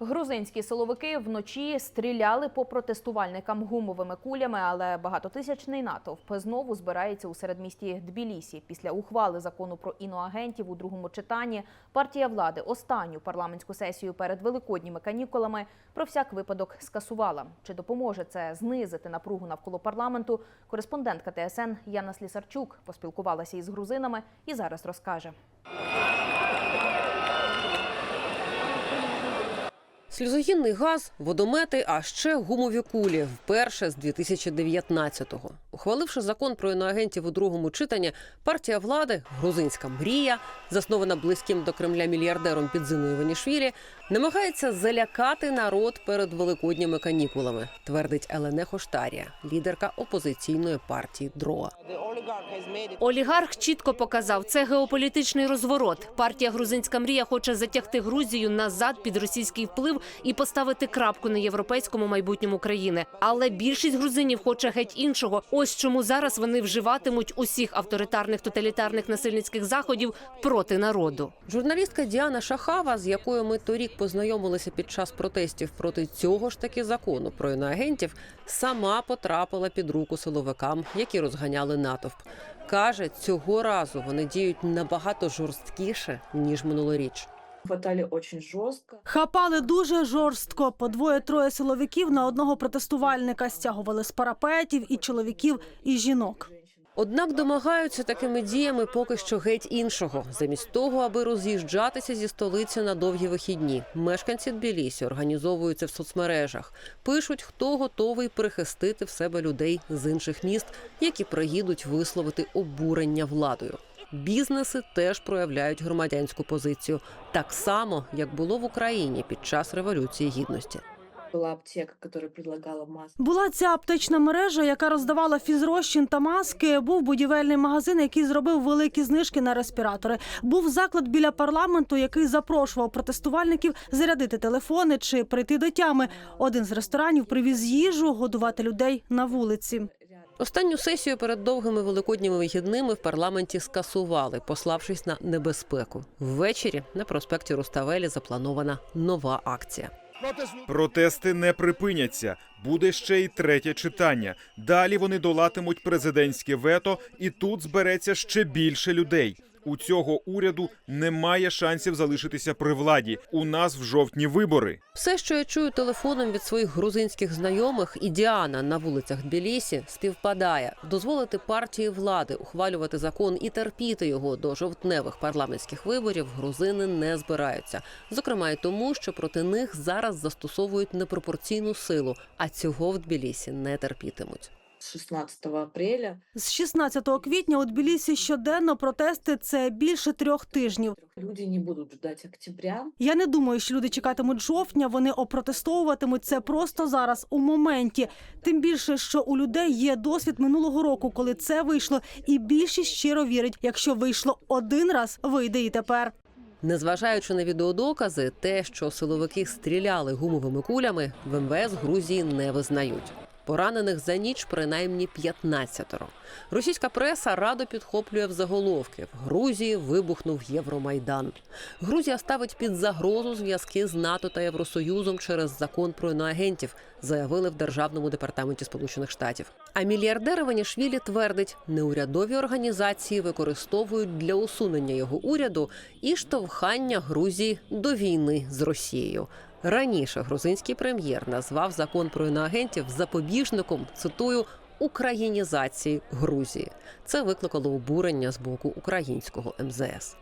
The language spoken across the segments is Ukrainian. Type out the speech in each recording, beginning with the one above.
Грузинські силовики вночі стріляли по протестувальникам гумовими кулями, але багатотисячний натовп знову збирається у середмісті Тбілісі. Після ухвали закону про іноагентів у другому читанні партія влади останню парламентську сесію перед великодніми канікулами про всяк випадок скасувала. Чи допоможе це знизити напругу навколо парламенту? Кореспондентка ТСН Яна Слісарчук поспілкувалася із грузинами і зараз розкаже. Сльозогінний газ, водомети, а ще гумові кулі вперше з 2019-го. Ухваливши закон про іноагентів у другому читанні, партія влади Грузинська мрія, заснована близьким до Кремля мільярдером Підзиною Іванішвілі, намагається залякати народ перед великодніми канікулами, твердить Елене Хоштарія, лідерка опозиційної партії ДРОА. Олігарх чітко показав, це геополітичний розворот. Партія Грузинська мрія хоче затягти Грузію назад під російський вплив і поставити крапку на європейському майбутньому країни. Але більшість грузинів хоче геть іншого. Ось чому зараз вони вживатимуть усіх авторитарних тоталітарних насильницьких заходів проти народу. Журналістка Діана Шахава, з якою ми торік познайомилися під час протестів проти цього ж таки закону про іноагентів, сама потрапила під руку силовикам, які розганяли натовп. Каже, цього разу вони діють набагато жорсткіше ніж минулоріч. Хватали очень жестко. Хапали дуже жорстко. По двоє-троє силовиків на одного протестувальника стягували з парапетів і чоловіків, і жінок. Однак домагаються такими діями поки що геть іншого. Замість того, аби роз'їжджатися зі столиці на довгі вихідні. Мешканці Тбілісі організовуються в соцмережах, пишуть, хто готовий прихистити в себе людей з інших міст, які приїдуть висловити обурення владою. Бізнеси теж проявляють громадянську позицію, так само як було в Україні під час революції гідності. Была аптека, которая предлагала маски. Була ця аптечна мережа, яка роздавала фізрозчин та маски. Був будівельний магазин, який зробив великі знижки на респіратори. Був заклад біля парламенту, який запрошував протестувальників зарядити телефони чи прийти до тями. Один з ресторанів привіз їжу годувати людей на вулиці. Останню сесію перед довгими великодніми вихідними в парламенті скасували, пославшись на небезпеку. Ввечері на проспекті Руставелі запланована нова акція. Протести не припиняться. Буде ще й третє читання. Далі вони долатимуть президентське вето, і тут збереться ще більше людей. У цього уряду немає шансів залишитися при владі. У нас в жовтні вибори. Все, що я чую телефоном від своїх грузинських знайомих, і Діана на вулицях Тбілісі співпадає дозволити партії влади ухвалювати закон і терпіти його до жовтневих парламентських виборів. Грузини не збираються. Зокрема, й тому, що проти них зараз застосовують непропорційну силу, а цього в Тбілісі не терпітимуть. С 16 апреля З 16 квітня у Тбілісі щоденно протести це більше трьох тижнів. люди не будут ждать октября. Я не думаю, що люди чекатимуть жовтня. Вони опротестовуватимуть це просто зараз у моменті. Тим більше, що у людей є досвід минулого року, коли це вийшло, і більшість щиро вірить, якщо вийшло один раз, вийде і тепер. Незважаючи на відеодокази, те, що силовики стріляли гумовими кулями, в МВС Грузії не визнають. Поранених за ніч принаймні 15-ро. Російська преса радо підхоплює в заголовки. В Грузії вибухнув Євромайдан. Грузія ставить під загрозу зв'язки з НАТО та Євросоюзом через закон про іноагентів, заявили в Державному департаменті Сполучених Штатів. А мільярдер Іванішвілі твердить, неурядові організації використовують для усунення його уряду і штовхання Грузії до війни з Росією. Раніше грузинський прем'єр назвав закон про іноагентів запобіжником цитую українізації Грузії. Це викликало обурення з боку українського МЗС.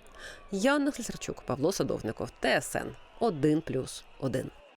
Яна Слісарчук, Павло Садовников, ТСН 1+,1.